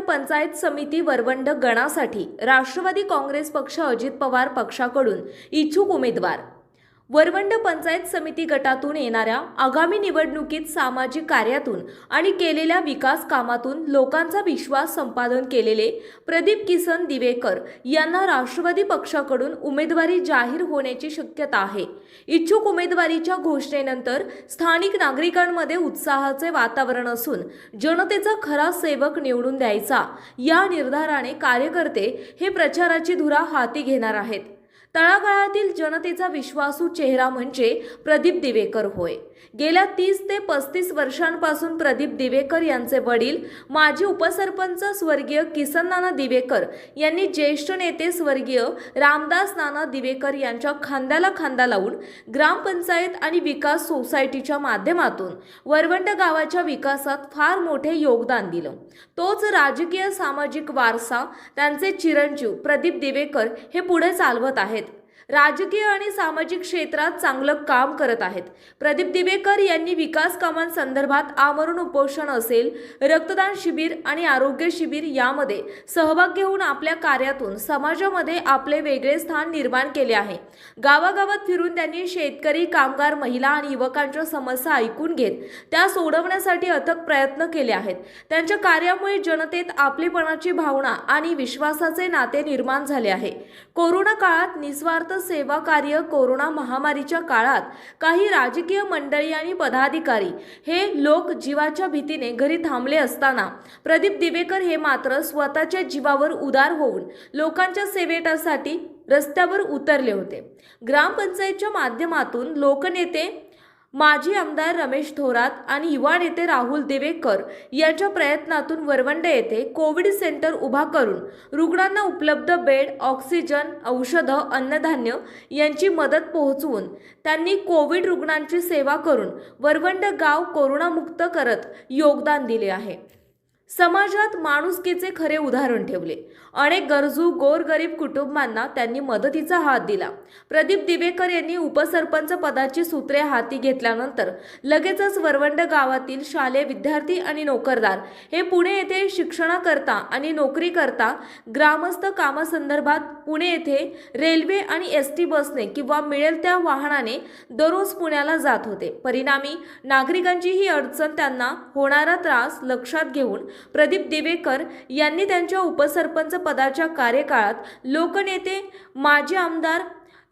पंचायत समिती वरवंड गणासाठी राष्ट्रवादी काँग्रेस पक्ष अजित पवार पक्षाकडून इच्छुक उमेदवार. वरवंड पंचायत समिती गटातून येणाऱ्या आगामी निवडणुकीत सामाजिक कार्यातून आणि केलेल्या विकास कामातून लोकांचा विश्वास संपादन केलेले प्रदीप किसन दिवेकर यांना राष्ट्रवादी पक्षाकडून उमेदवारी जाहीर होण्याची शक्यता आहे. इच्छुक उमेदवारीच्या घोषणेनंतर स्थानिक नागरिकांमध्ये उत्साहाचे वातावरण असून जनतेचा खरा सेवक निवडून द्यायचा या निर्धाराने कार्यकर्ते हे प्रचाराची धुरा हाती घेणार आहेत. तळागाळातील जनतेचा विश्वासू चेहरा म्हणजे प्रदीप दिवेकर होय. गेल्या तीस ते पस्तीस वर्षांपासून प्रदीप दिवेकर यांचे वडील माजी उपसरपंच स्वर्गीय किसन नाना दिवेकर यांनी ज्येष्ठ नेते स्वर्गीय रामदास नाना दिवेकर यांच्या खांद्याला खांदा लावून ग्रामपंचायत आणि विकास सोसायटीच्या माध्यमातून वरवंड गावाच्या विकासात फार मोठे योगदान दिलं. तोच राजकीय सामाजिक वारसा त्यांचे चिरंजीव प्रदीप दिवेकर हे पुढे चालवत आहेत. राजकीय आणि सामाजिक क्षेत्रात चांगलं काम करत आहेत. प्रदीप दिवेकर यांनी विकास कामांसंदर्भात आमरण उपोषण असेल रक्तदान शिबिर आणि आरोग्य शिबिर यामध्ये सहभाग घेऊन आपल्या कार्यातून समाजामध्ये आपले वेगळे स्थान निर्माण केले आहे. गावागावात फिरून त्यांनी शेतकरी कामगार महिला आणि युवकांच्या समस्या ऐकून घेत त्या सोडवण्यासाठी अथक प्रयत्न केले आहेत. त्यांच्या कार्यामुळे जनतेत आपलेपणाची भावना आणि विश्वासाचे नाते निर्माण झाले आहे. कोरोना काळात निस्वार्थ सेवा कार्य कोरोना महामारीच्या काळात काही राजकीय मंडळी आणि पदाधिकारी हे लोक जीवाच्या भीतीने घरी थांबले असताना प्रदीप दिवेकर हे मात्र स्वतःच्या जीवावर उदार होऊन लोकांच्या सेवेटासाठी रस्त्यावर उतरले होते. ग्रामपंचायतच्या माध्यमातून लोकनेते माजी आमदार रमेश थोरात आणि युवा नेते राहुल दिवेकर यांच्या प्रयत्नातून वरवंड येथे कोविड सेंटर उभा करून रुग्णांना उपलब्ध बेड ऑक्सिजन औषधं अन्नधान्य यांची मदत पोहोचवून त्यांनी कोविड रुग्णांची सेवा करून वरवंड गाव कोरोनामुक्त करत योगदान दिले आहे. समाजात माणुसकीचे खरे उदाहरण ठेवले. अनेक गरजू गोरगरीब कुटुंबांना त्यांनी मदतीचा हात दिला. प्रदीप दिवेकर यांनी उपसरपंच पदाची सूत्रे हाती घेतल्यानंतर लगेचच वरवंड गावातील शालेय विद्यार्थी आणि नोकरदार हे पुणे येथे शिक्षणाकरता आणि नोकरी करता ग्रामस्थ कामासंदर्भात पुणे येथे रेल्वे आणि एस टी बसने किंवा मिळेल त्या वाहनाने दररोज पुण्याला जात होते. परिणामी नागरिकांची ही अडचण त्यांना होणारा त्रास लक्षात घेऊन प्रदीप दिवेकर यांनी त्यांच्या उपसरपंच पदाच्या कार्यकाळात लोकनेते माजी आमदार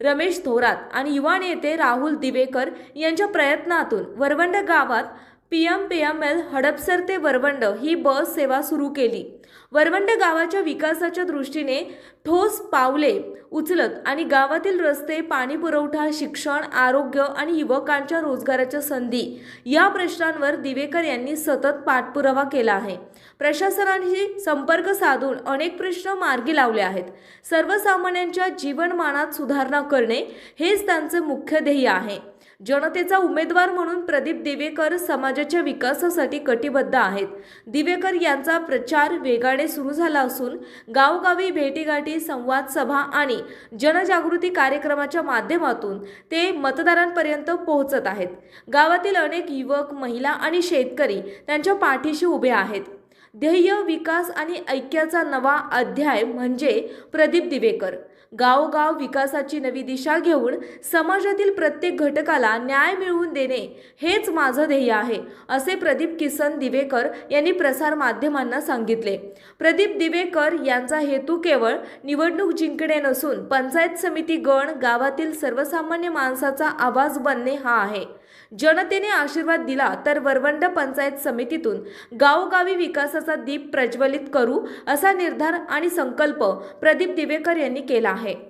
रमेश थोरात आणि युवा नेते राहुल दिवेकर यांच्या प्रयत्नातून वरवंड गावात P M P M L Hadapsar ते वरवंड ही बस सेवा सुरू केली. वरवंड गावाच्या विकासाच्या दृष्टीने ठोस पावले उचलत आणि गावातील रस्ते पाणी पुरवठा शिक्षण आरोग्य आणि युवकांच्या रोजगाराच्या संधी या प्रश्नांवर दिवेकर यांनी सतत पाठपुरावा केला आहे. प्रशासनाशी संपर्क साधून अनेक प्रश्न मार्गी लावले आहेत. सर्वसामान्यांच्या जीवनमानात सुधारणा करणे हेच त्यांचे मुख्य ध्येय आहे. जनतेचा उमेदवार म्हणून प्रदीप दिवेकर समाजाच्या विकासासाठी कटिबद्ध आहेत. दिवेकर यांचा प्रचार वेगाने सुरू झाला असून गावोगावी भेटीगाठी संवाद सभा आणि जनजागृती कार्यक्रमाच्या माध्यमातून ते मतदारांपर्यंत पोहोचत आहेत. गावातील अनेक युवक महिला आणि शेतकरी त्यांच्या पाठीशी उभे आहेत. ध्येय विकास आणि ऐक्याचा नवा अध्याय म्हणजे प्रदीप दिवेकर. गावोगाव विकासाची नवी दिशा घेऊन समाजातील प्रत्येक घटकाला न्याय मिळवून देणे हेच माझं ध्येय आहे असे प्रदीप किसन दिवेकर यांनी प्रसार माध्यमांना सांगितले. प्रदीप दिवेकर यांचा हेतू केवळ निवडणूक जिंकणे नसून पंचायत समिती गण गावातील सर्वसामान्य माणसाचा आवाज बनणे हा आहे. जनतेने आशीर्वाद दिला तर वरवंड पंचायत समितीतून गावोगावी विकासाचा दीप प्रज्वलित करू असा निर्धार आणि संकल्प प्रदीप दिवेकर यांनी केला आहे.